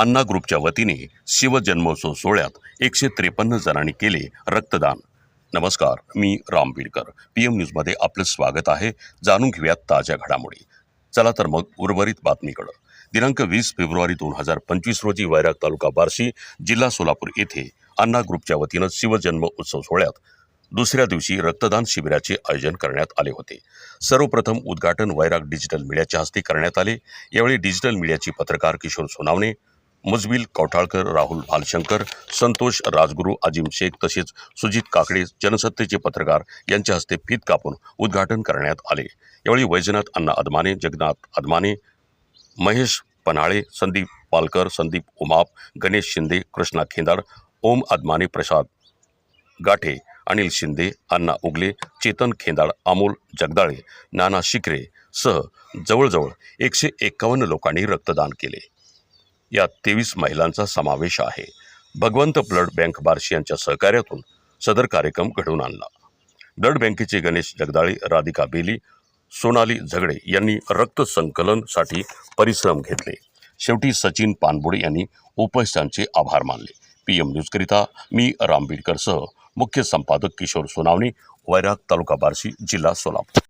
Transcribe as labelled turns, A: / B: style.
A: अन्ना ग्रुपच्या वतीने शिवजन्मोत्सव सोहळ्यात एकशे त्रेपन्न जणांनी केले रक्तदान. नमस्कार मी राम बीडकर. पी एम न्यूजमध्ये आपलं स्वागत आहे. जाणून घेऊयात ताज्या घडामोडी. चला तर मग उर्वरित बातमीकडं. दिनांक वीस फेब्रुवारी दोन हजार पंचवीस रोजी वैराग तालुका बार्शी जिल्हा सोलापूर येथे अन्ना ग्रुपच्या वतीनं शिवजन्म उत्सव सोहळ्यात दुसऱ्या दिवशी रक्तदान शिबिराचे आयोजन करण्यात आले होते. सर्वप्रथम उद्घाटन वैराग डिजिटल मीडियाच्या हस्ते करण्यात आले. यावेळी डिजिटल मीडियाचे पत्रकार किशोर सोनावणे मुजबिल कौठाळकर राहुल भालशंकर संतोष राजगुरू अजिम शेख तसेच सुजित काकडे जनसत्तेचे पत्रकार यांच्या हस्ते फीत कापून उद्घाटन करण्यात आले. यावेळी वैजनाथ अण्णा अदमाने जगन्नाथ अदमाने महेश पन्हाळे संदीप पालकर संदीप उमाप गणेश शिंदे कृष्णा खेंदाड ओम अदमाने प्रसाद गाठे अनिल शिंदे अण्णा उगले चेतन खेंदाड अमोल जगदाळे नाना शिकरे सह जवळजवळ एकशे एक्कावन्न लोकांनी रक्तदान केले. यात तेवीस महिलांचा समावेश आहे. भगवंत ब्लड बँक बार्शी यांच्या सहकार्यातून सदर कार्यक्रम घडवून आणला. ब्लड बँकेचे गणेश जगदाळे राधिका बेली सोनाली झगडे यांनी रक्त संकलनसाठी परिश्रम घेतले. शेवटी सचिन पानबुडे यांनी उपस्थितांचे आभार मानले. पी एम न्यूजकरिता मी रामबीडकरसह मुख्य संपादक किशोर सोनावणे वैराग तालुका बार्शी जिल्हा सोलापूर.